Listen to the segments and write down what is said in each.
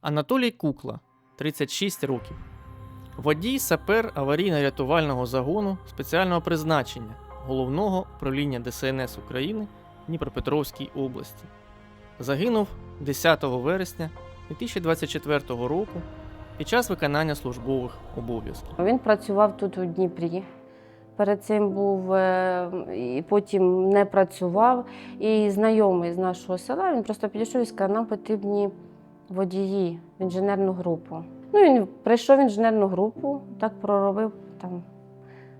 Анатолій Кукла, 36 років. Водій сапер аварійно-рятувального загону спеціального призначення Головного управління ДСНС України Дніпропетровській області. Загинув 10 вересня 2024 року під час виконання службових обов'язків. Він працював тут у Дніпрі. Перед цим був е, і потім не працював. І знайомий з нашого села він просто підійшов і сказав, нам потрібні водії в інженерну групу. Ну, він прийшов в інженерну групу, так проробив там.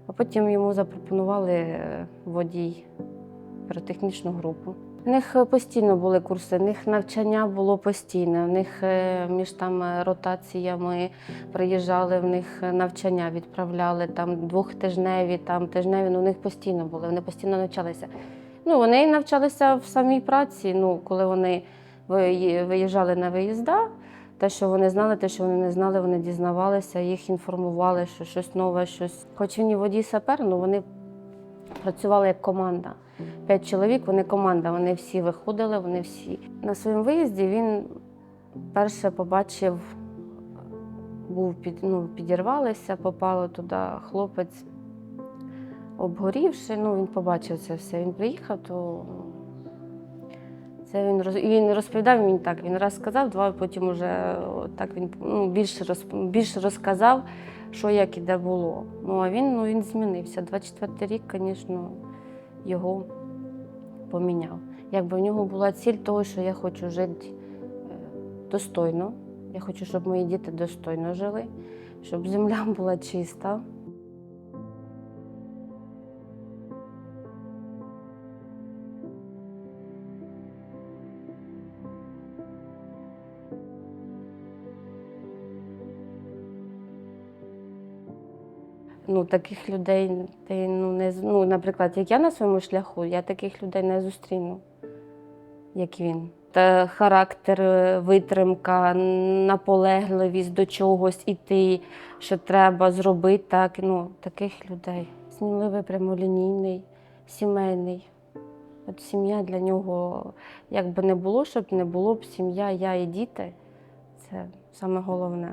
А потім йому запропонували е, водій піротехнічну групу. У них постійно були курси, у них навчання було постійне, у них е, між там е, ротаціями приїжджали, в них навчання відправляли, там двохтижневі, там тижневі, ну, у них постійно були, вони постійно навчалися. Ну, вони навчалися в самій праці, ну, коли вони виїжджали на виїзда, те, що вони знали, те, що вони не знали, вони дізнавалися, їх інформували, що щось нове, щось. Хоч він і водій сапер, ну вони працювали як команда. П'ять чоловік, вони команда, вони всі виходили, вони всі. На своєму виїзді він перше побачив, був під, ну, підірвалися, попало туди хлопець обгорівши. Ну, він побачив це все. Він приїхав, то це він він розповідав мені так. Він раз сказав, два потім уже так він ну, більше, роз... більше розказав, що як і де було. Ну а він, ну, він змінився. 24 рік, звісно, його поміняв. Якби в нього була ціль того, що я хочу жити е, достойно. Я хочу, щоб мої діти достойно жили, щоб земля була чиста. Ну, таких людей ти ну, не ну, наприклад, як я на своєму шляху, я таких людей не зустріну, як він. Та характер, е, витримка, наполегливість до чогось іти, що треба зробити так. Ну, таких людей. Сміливий, прямолінійний, сімейний. От сім'я для нього, як би не було, щоб не було б сім'я, я і діти це саме головне.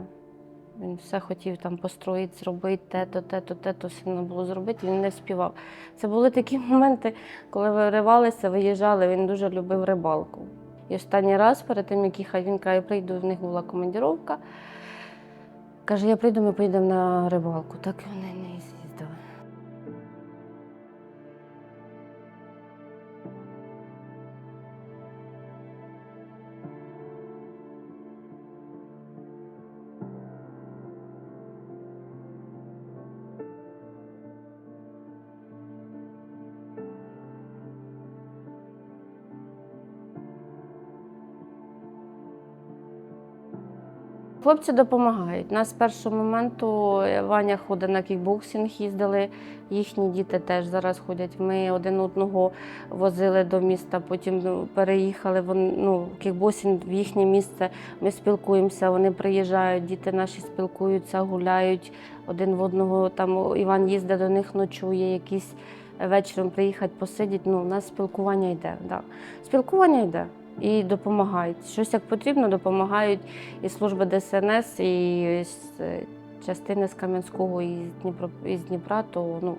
Він все хотів там построїти, зробити те-то, те-то, те-то, все не було зробити, він не співав. Це були такі моменти, коли виривалися, виїжджали, він дуже любив рибалку. І останній раз, перед тим, як їхав, він каже, я прийду, в них була командіровка. Каже, я прийду, ми поїдемо на рибалку. Так вони не Хлопці допомагають. Нас з першого моменту е, Ваня ходить на кікбоксинг, їздили. Їхні діти теж зараз ходять. Ми один одного возили до міста, потім ну, переїхали вон, ну, кікбоксинг в їхнє місце. Ми спілкуємося, вони приїжджають, діти наші спілкуються, гуляють один в одного. Там Іван їздить до них, ночує, якісь вечором приїхати посидіти. Ну, у нас спілкування йде. Да. Спілкування йде і допомагають. Щось як потрібно, допомагають і служба ДСНС, і е, частини з Кам'янського і з Дніпро із Дніпра, то ну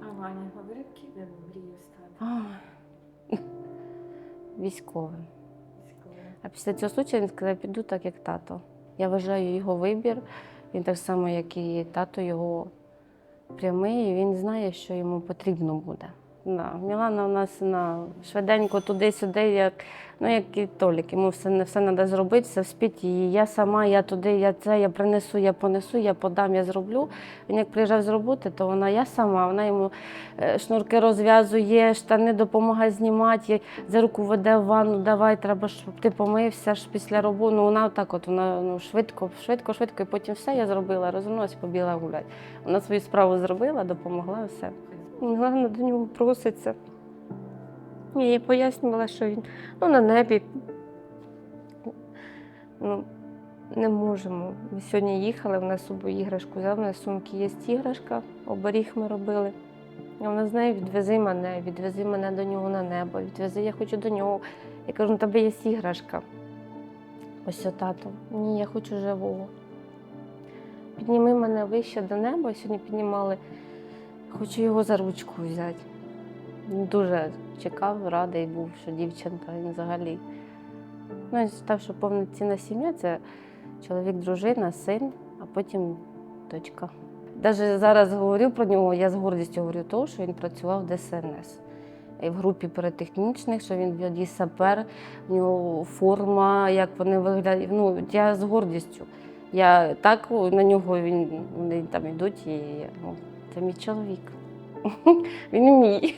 А Ваня говорив, ким мріяв стати військовим. військовим? А після цього случаю він сказав, піду так, як тато. Я вважаю його вибір. Він так само, як і тато, його прямий, і він знає, що йому потрібно буде. Да. Мілана у нас на швиденько туди-сюди, як, ну, як і Толік. Йому все, не- все треба зробити, все вспіть. І я сама, я туди, я це, я принесу, я понесу, я подам, я зроблю. Він як приїжджав з роботи, то вона я сама, вона йому е, шнурки розв'язує, штани допомагає знімати, за руку веде в ванну, давай, треба, щоб ти помився ж після роботи. Ну, вона так от, вона ну, швидко, швидко, швидко, і потім все я зробила, розвернулася, побігла гуляти. Вона свою справу зробила, допомогла, все. Головне до нього проситься. Я їй пояснювала, що він ну, на небі. Ну, не можемо. Ми сьогодні їхали, в нас собою іграшку взяв, у нас сумки є іграшка, оберіг ми робили. А вона знає, відвези мене, відвези мене до нього на небо, відвези, я хочу до нього. Я кажу, ну тебе є іграшка. Ось о, тато. Ні, я хочу живого. Підніми мене вище до неба. Сьогодні піднімали. Хочу його за ручку взяти. Дуже чекав, радий був, що дівчинка він взагалі. Ну, він став, що повноцінна сім'я це чоловік, дружина, син, а потім дочка. Навіть зараз говорю про нього, я з гордістю говорю того, що він працював в ДСНС. І в групі перетехнічних, що він водій сапер, в нього форма, як вони виглядають. Ну, я з гордістю. Я так на нього він, вони там йдуть, і ну, це мій чоловік. Він мій.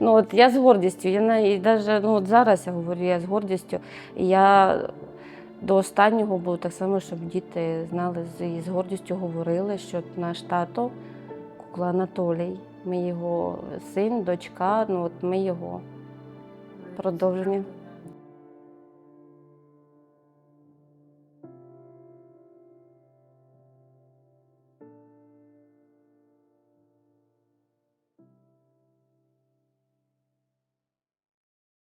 Ну, от я з гордістю. Я навіть ну, зараз я говорю, я з гордістю. Я до останнього було так само, щоб діти знали і з гордістю говорили, що наш тато кукла Анатолій. Ми його син, дочка, ну от ми його продовження.